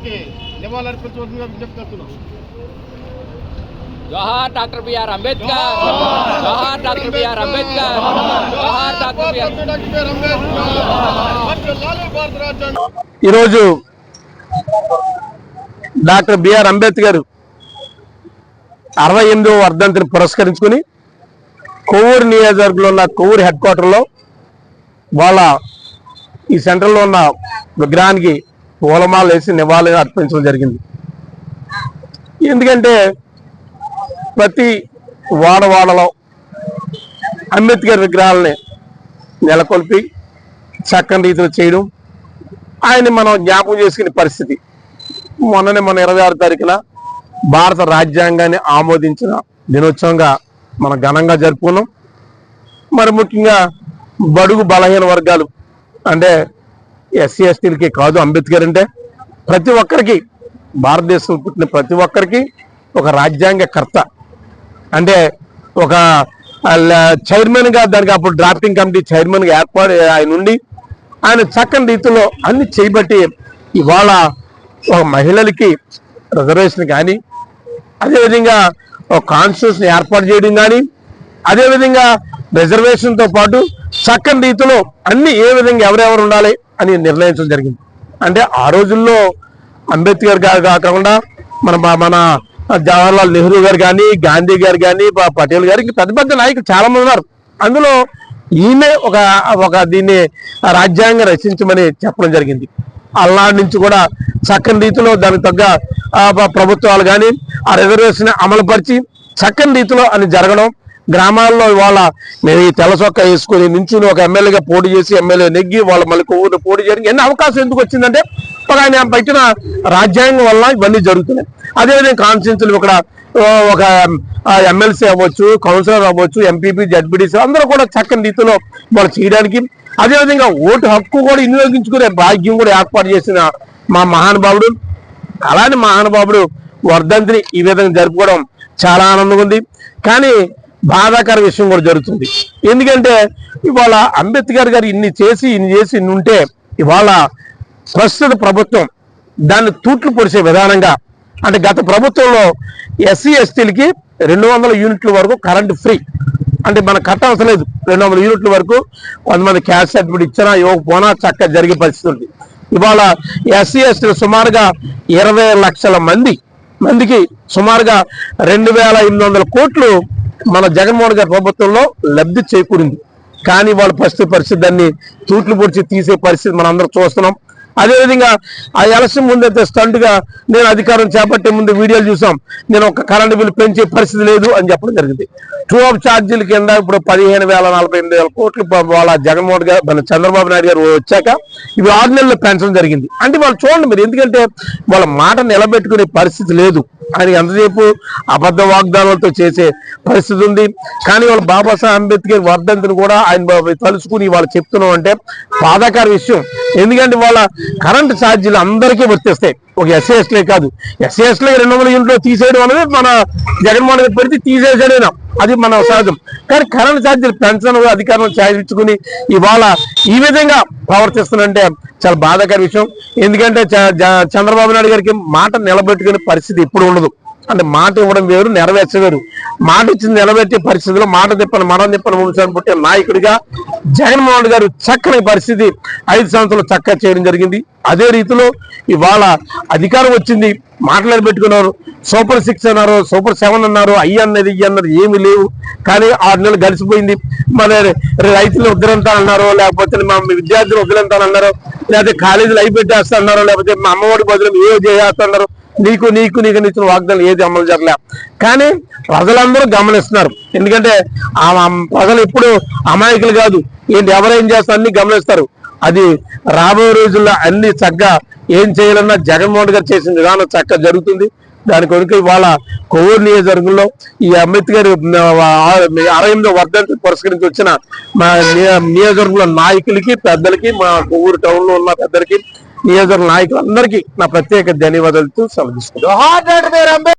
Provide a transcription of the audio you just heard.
గారికి నివాళులర్పించవలసిందిగా విజ్ఞప్తి చేస్తున్నాం. జోహార్ డాక్టర్ బిఆర్ అంబేద్కర్. జోహార్ డాక్టర్ బిఆర్ అంబేద్కర్. జోహార్ డాక్టర్ బిఆర్ ఈరోజు డాక్టర్ బిఆర్ అంబేద్కర్ అరవై ఎనిమిదవ వర్ధంతిని పురస్కరించుకుని కొవ్వూరు నియోజకవర్గంలో ఉన్న కొవ్వూరు హెడ్ క్వార్టర్లో వాళ్ళ ఈ సెంటర్లో ఉన్న విగ్రహానికి పూలమాలు వేసి నివాళి అర్పించడం జరిగింది. ఎందుకంటే ప్రతి వాడవాడలో అంబేద్కర్ విగ్రహాలని నెలకొల్పి చక్కని రీతిలో చేయడం ఆయన్ని మనం జ్ఞాపకం చేసుకునే పరిస్థితి. మొన్ననే మన ఇరవై ఆరు తారీఖున భారత రాజ్యాంగాన్ని ఆమోదించిన దినోత్సవంగా మనం ఘనంగా జరుపుకున్నాం. మరి ముఖ్యంగా బడుగు బలహీన వర్గాలు అంటే ఎస్సీ ఎస్టీలకి కాదు అంబేద్కర్ అంటే ప్రతి ఒక్కరికి భారతదేశం పుట్టిన ప్రతి ఒక్కరికి ఒక రాజ్యాంగ కర్త అంటే ఒక చైర్మన్గా దానికి అప్పుడు డ్రాఫ్టింగ్ కమిటీ చైర్మన్గా ఏర్పాటు ఆయన ఉండి ఆయన చక్కని రీతిలో అన్ని చేయబట్టి ఇవాళ ఒక మహిళలకి రిజర్వేషన్ కానీ అదేవిధంగా ఒక కాన్స్టిట్యూషన్ ఏర్పాటు చేయడం కానీ అదేవిధంగా రిజర్వేషన్తో పాటు చక్కని రీతిలో అన్ని ఏ విధంగా ఎవరెవరు ఉండాలి అని నిర్ణయించడం జరిగింది. అంటే ఆ రోజుల్లో అంబేద్కర్ గారు కాకుండా మన మన జవహర్లాల్ నెహ్రూ గారు కానీ గాంధీ గారు కానీ పటేల్ గారు ఇంకా పెద్ద పెద్ద నాయకులు చాలా మంది ఉన్నారు. అందులో ఈమె ఒక ఒక దీన్ని రాజ్యాంగం రచించమని చెప్పడం జరిగింది. అల్లా నుంచి కూడా చక్కని రీతిలో దానికి తగ్గ ఆ, ప్రభుత్వాలు కానీ ఆ రిజర్వేషన్ అమలుపరిచి చక్కని రీతిలో అని జరగడం గ్రామాల్లో ఇవాళ మేము ఈ తెల్ల చొక్క వేసుకొని నించుని ఒక ఎమ్మెల్యేగా పోటీ చేసి ఎమ్మెల్యే నెగ్గి వాళ్ళ మళ్ళీ ఊరిని పోటీ చేయడం ఎన్ని అవకాశం ఎందుకు వచ్చిందంటే ఆయన పెట్టిన రాజ్యాంగం వల్ల ఇవన్నీ జరుగుతున్నాయి. అదేవిధంగా కాన్స్టిట్యూన్సీలు ఇక్కడ ఒక ఎమ్మెల్సీ అవ్వచ్చు కౌన్సిలర్ అవ్వచ్చు ఎంపీపీ జడ్పీటీసీ అందరూ కూడా చక్కని రీతిలో వాళ్ళు చేయడానికి అదేవిధంగా ఓటు హక్కు కూడా వినియోగించుకునే భాగ్యం కూడా ఏర్పాటు చేసిన మా మహానుభావుడు. అలానే మహానుభావుడు వర్ధంతిని ఈ విధంగా జరుపుకోవడం చాలా ఆనందంగా ఉంది. కానీ బాధాకర విషయం కూడా జరుగుతుంది. ఎందుకంటే ఇవాళ అంబేద్కర్ గారు ఇన్ని చేసి ఇన్ని చేసి ఇన్ని ఉంటే ఇవాళ ప్రస్తుత ప్రభుత్వం దాన్ని తూట్లు పొడిచే విధానంగా అంటే గత ప్రభుత్వంలో ఎస్సీ ఎస్టీలకి రెండు వందల యూనిట్ల వరకు కరెంట్ ఫ్రీ. అంటే మనకు కట్టవసరం లేదు. రెండు వందల యూనిట్ల వరకు కొంతమంది క్యాష్ సర్టిఫికేట్ ఇచ్చినా ఇవ్వకపోనా చక్కగా జరిగే పరిస్థితి ఉంది. ఇవాళ ఎస్సీ ఎస్టీలు సుమారుగా ఇరవై లక్షల మంది మందికి సుమారుగా రెండు వేల ఎనిమిది వందల కోట్లు మన జగన్మోహన్ గారి ప్రభుత్వంలో లబ్ధి చేకూరింది. కానీ వాళ్ళ పరిస్థితి పరిస్థితి దాన్ని తూట్లు పొడిచి తీసే పరిస్థితి మనం చూస్తున్నాం. అదేవిధంగా ఆ ఎలక్షన్ ముందైతే స్టంట్గా నేను అధికారం చేపట్టే ముందు వీడియోలు చూసాం. నేను ఒక కరెంటు బిల్లు పెంచే పరిస్థితి లేదు అని చెప్పడం జరిగింది. టూ ఆఫ్ ఛార్జీల కింద ఇప్పుడు పదిహేను వేల నలభై ఎనిమిది వేల కోట్లు వాళ్ళ జగన్మోహన్ గారు మన చంద్రబాబు నాయుడు గారు వచ్చాక ఇవి ఆరు నెలలు పెంచడం జరిగింది. అంటే వాళ్ళు చూడండి మీరు ఎందుకంటే వాళ్ళ మాట నిలబెట్టుకునే పరిస్థితి లేదు. ఆయన ఎంతసేపు అబద్ధ వాగ్దానాలతో చేసే పరిస్థితి ఉంది. కానీ వాళ్ళ బాబాసాహెబ్ అంబేద్కర్ వర్ధంతిని కూడా ఆయన తలుచుకుని వాళ్ళు చెప్తున్నాం అంటే బాధాకర విషయం. ఎందుకంటే వాళ్ళ కరెంట్ ఛార్జీలు అందరికీ వర్తిస్తాయి ఒక ఎస్సీఎస్లే కాదు. ఎస్సీఎస్లే రెండు వందల యూనిట్లు తీసేయడం అనేది మన జగన్మోహన్ రెడ్డి పెడితే తీసేసాడైనా? అది మన సహజం. కానీ కరెంట్ ఛార్జీలు పెంచడం అధికారం చేయించుకుని ఇవాళ ఈ విధంగా ప్రవర్తిస్తున్నంటే చాలా బాధాకర విషయం. ఎందుకంటే చ- చంద్రబాబు నాయుడు గారికి మాట నిలబెట్టుకునే పరిస్థితి ఇప్పుడు ఉండదు. అంటే మాట ఇవ్వడం వేరు నెరవేర్చవేరు మాట ఇచ్చింది నిలబెట్టే పరిస్థితిలో మాట తిప్పని మనం తిప్పని వంశాన్ని పుట్టే నాయకుడిగా జగన్మోహన్ రెడ్డి గారు చక్కని పరిస్థితి ఐదు సంవత్సరాలు చక్కగా చేయడం జరిగింది. అదే రీతిలో ఇవాళ అధికారం వచ్చింది. మాట్లాడి పెట్టుకున్నారు. సూపర్ సిక్స్ అన్నారు సూపర్ సెవెన్ అన్నారు అయ్యి అన్నది ఇయ్యి అన్నది ఏమీ లేవు. కానీ ఆరు నెలలు గడిచిపోయింది. మన రైతులు వద్దలంతానన్నారు లేకపోతే మా విద్యార్థులు వద్దలంతానన్నారు లేకపోతే కాలేజీలు అయిపెట్టేస్తా అన్నారు లేకపోతే మా అమ్మఒడి బదులు ఏ చేస్తున్నారు నీకు నీకు నీకు నిచ్చిన వాగ్దానం ఏది అమలు జరగలే. కానీ ప్రజలందరూ గమనిస్తున్నారు. ఎందుకంటే ఆ ప్రజలు ఎప్పుడు అమాయకులు కాదు. ఏంటి ఎవరేం చేస్తారు అన్ని గమనిస్తారు. అది రాబోయే రోజుల్లో అన్ని చక్కగా ఏం చేయాలన్నా జగన్మోహన్ గారు చేసిన విధానం చక్కగా జరుగుతుంది. దాని కొరకు ఇవాళ కొవ్వూరు నియోజకవర్గంలో ఈ అంబేద్కర్ అరవై ఎనిమిదో వర్ధంతి పురస్కరించి వచ్చిన మా నియోజకవర్గంలో నాయకులకి పెద్దలకి మా కొవ్వూరు టౌన్లో ఉన్న పెద్దలకి నియోజకవర్గ నాయకులందరికీ నా ప్రత్యేక ధన్యవాదాలతో సెలవు తీసుకుంటాను